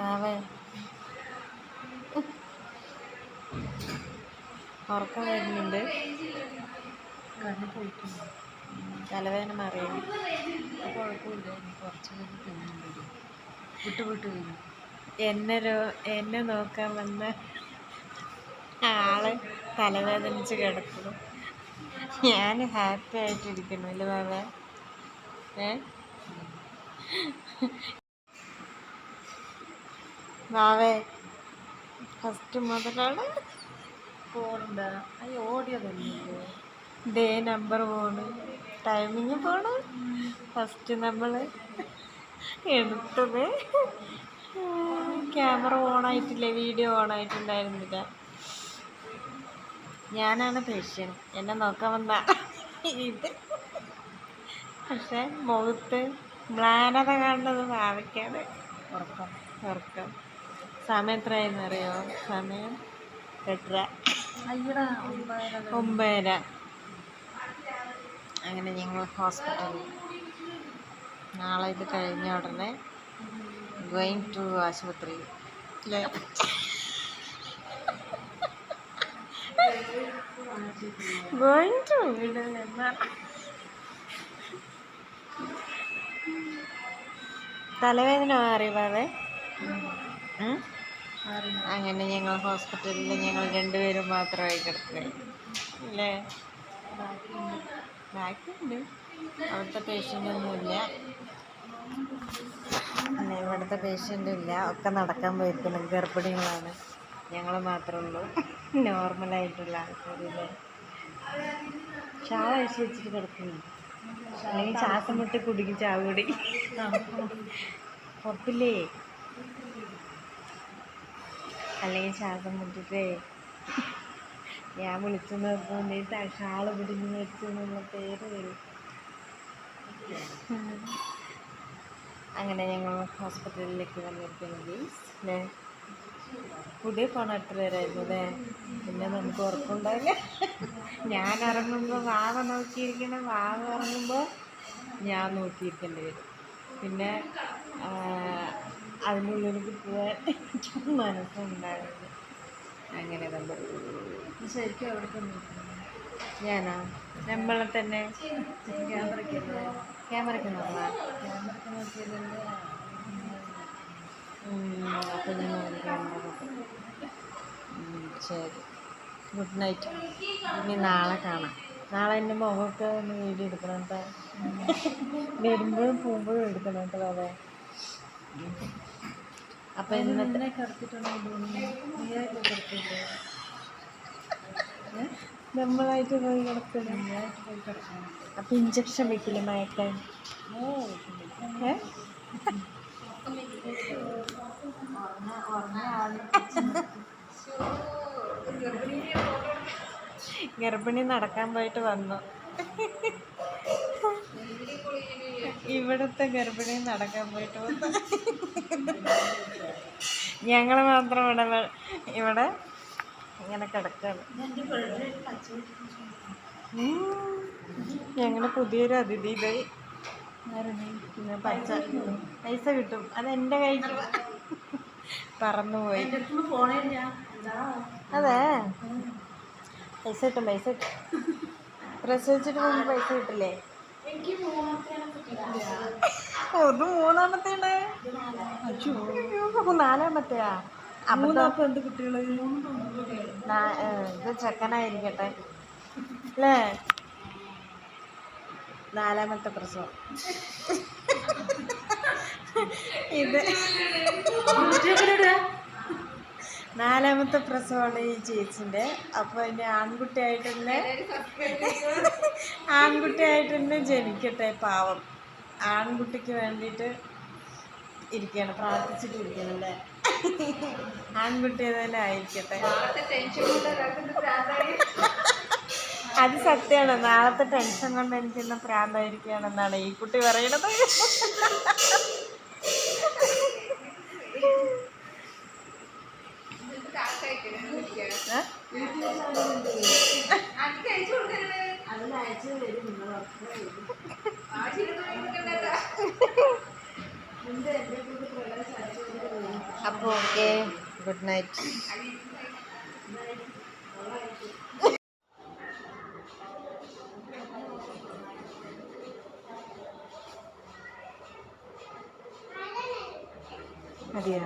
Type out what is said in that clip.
രാവേ ഉറക്കം വരുന്നുണ്ട്. കണ്ണ് പോയിട്ടുണ്ട് തലവേദന മറിയാം കുഴപ്പമില്ല. എനിക്ക് കുറച്ച് പേര് തിന്നുണ്ട് വിട്ടു വിട്ടു വരും എന്നെ എന്നെ നോക്കാൻ വന്ന ആൾ തലവേദനിച്ച് കിടക്കുന്നു. ഞാൻ ഹാപ്പി ആയിട്ടിരിക്കുന്നു അല്ലേ ബാബ? ഏ? ബാവേ ഫസ്റ്റ് മുതലാണ് പോകണ്ട അയ്യോ ഓടിയതല്ലേ ഡേ നമ്പർ പോണ്. ടൈമിങ് പോണ്. ഫസ്റ്റ് നമ്മൾ എടുത്തത്. ക്യാമറ ഓണായിട്ടില്ല വീഡിയോ ഓണായിട്ടുണ്ടായിരുന്നില്ല ഞാനാണ് പേഷ്യൻ എന്നെ നോക്കാൻ വന്ന ഇത്. പക്ഷെ മുഖത്ത് മ്ലാനത കാണുന്നത് ഭാവിക്കാണ് ഉറക്കം ഉറക്കം. സമയം എത്രയായിരുന്നു അറിയോ സമയം എട്ടര. ഒമ്പതര. അങ്ങനെ ഞങ്ങൾ ഹോസ്പിറ്റലിൽ നാളെ ഇത് കഴിഞ്ഞ ഉടനെ ഗോയിങ് ടു ആശുപത്രി. Going to? തലവേദന മാറി ബാവേ ഉം? അങ്ങനെ ഞങ്ങൾ ഹോസ്പിറ്റലിൽ ഞങ്ങൾ രണ്ടുപേരും മാത്രമായി കിടക്കുകയും. അല്ലേ ബാക്കിയുണ്ട്. അവിടുത്തെ പേഷ്യന്റൊന്നുമില്ല. പിന്നെ ഇവിടുത്തെ പേഷ്യന്റ് ഇല്ല ഒക്കെ നടക്കാൻ പോയിരിക്കുന്നു. ഗർഭിണികളാണ്. ഞങ്ങൾ മാത്രമേ ഉള്ളൂ നോർമലായിട്ടുള്ള ആൾക്കാരില്ലേ? ചായ അഴിച്ച് വെച്ചിട്ട് കിടക്കുന്നു. അല്ലെങ്കിൽ ശ്വാസം മുട്ടി കുടുങ്ങി ചാവ് കുടുങ്ങി ഉറപ്പില്ലേ? അല്ലെങ്കിൽ ശ്വാസം മുട്ടിട്ടേ ഞാൻ വിളിച്ചു നിർത്തും നീ ഷാൾ പിടിഞ്ഞ് വെച്ചു എന്നുള്ള പേര് വരും. അങ്ങനെ ഞങ്ങൾ ഹോസ്പിറ്റലിലേക്ക് വന്നിരിക്കുന്നു പുതിയ ഫോൺ എത്ര പേരായിരുന്നു അല്ലേ പിന്നെ നമുക്ക് ഉറപ്പുണ്ടാവില്ല ഞാൻ ഇറങ്ങുമ്പോൾ വാവ നോക്കിയിരിക്കണം വാവ ഇറങ്ങുമ്പോൾ ഞാൻ നോക്കിയിരിക്കേണ്ടി വരും. പിന്നെ അതിനുള്ളിലേക്ക് പോകാൻ എനിക്ക് മനസ്സുണ്ടായിരുന്നു. അങ്ങനെ നമ്മൾ ശരിക്കും അവിടെ ഞാനാ? നമ്മളെ തന്നെ ക്യാമറയ്ക്ക് ക്യാമറയ്ക്ക് നോക്കാം ക്യാമറയ്ക്ക് നോക്കിയതല്ലേ അപ്പം ഞാൻ ക്യാമറ ശരി. Good night. ഇനി നാളെ കാണാം. നാളെ എന്റെ മുഖമൊക്കെ ഒന്ന് വീഡിയോ എടുക്കണം കേട്ടോ. വരുമ്പോഴും പോകുമ്പോഴും എടുക്കണം കേട്ടോ അതെ. അപ്പം ഇന്നത്തെ നമ്മളായിട്ട് പോയി കിടക്കണം. അപ്പൊ ഇഞ്ചക്ഷൻ വെക്കില്ലേ മയക്കാൻ? ഗർഭിണി നടക്കാൻ പോയിട്ട് വന്നു. ഇവിടുത്തെ ഗർഭിണി നടക്കാൻ പോയിട്ട് ഞങ്ങൾ മാത്രം ഇവിടെ ഇവിടെ ഇങ്ങനെ കിടക്കാണ്. ഞങ്ങൾ പുതിയൊരു അതിഥി ഇതായി. പച്ച പൈസ കിട്ടും. അത് എന്റെ കയ്യിൽ പറന്നുപോയി. അതെ. പൈസ കിട്ടും പൈസ കിട്ടും. പ്രസവിച്ചിട്ട് പോകുമ്പോൾ പൈസ കിട്ടില്ലേ? എനിക്ക് ഇത് മൂന്നാമത്തെ നാലാമത്തെയാ? അപ്പൊ എന്ത് കുട്ടികൾ? ഇത് ചെക്കനായിരിക്കട്ടെ. അല്ലേ നാലാമത്തെ പ്രസവം. ഇത് നാലാമത്തെ പ്രസവമാണ് ഈ ചേച്ചിന്റെ അപ്പോൾ ഇനി ആൺകുട്ടിയായിട്ട് തന്നെ ആൺകുട്ടിയായിട്ട് തന്നെ ജനിക്കട്ടെ പാവം. ആൺകുട്ടിക്ക് വേണ്ടിയിട്ട് ഇരിക്കുകയാണ് പ്രാർത്ഥിച്ചിട്ട് ഇരിക്കണം അല്ലേ ആൺകുട്ടി തന്നെ ആയിരിക്കട്ടെ അത് സത്യമാണ്. നാളത്തെ ടെൻഷൻ കൊണ്ട് എനിക്കിന്ന് പ്രാന്തായിരിക്കുകയാണെന്നാണ് ഈ കുട്ടി പറയണത്. ഏ? അപ്പോൾ ഓക്കെ. Good night. മതിയോ?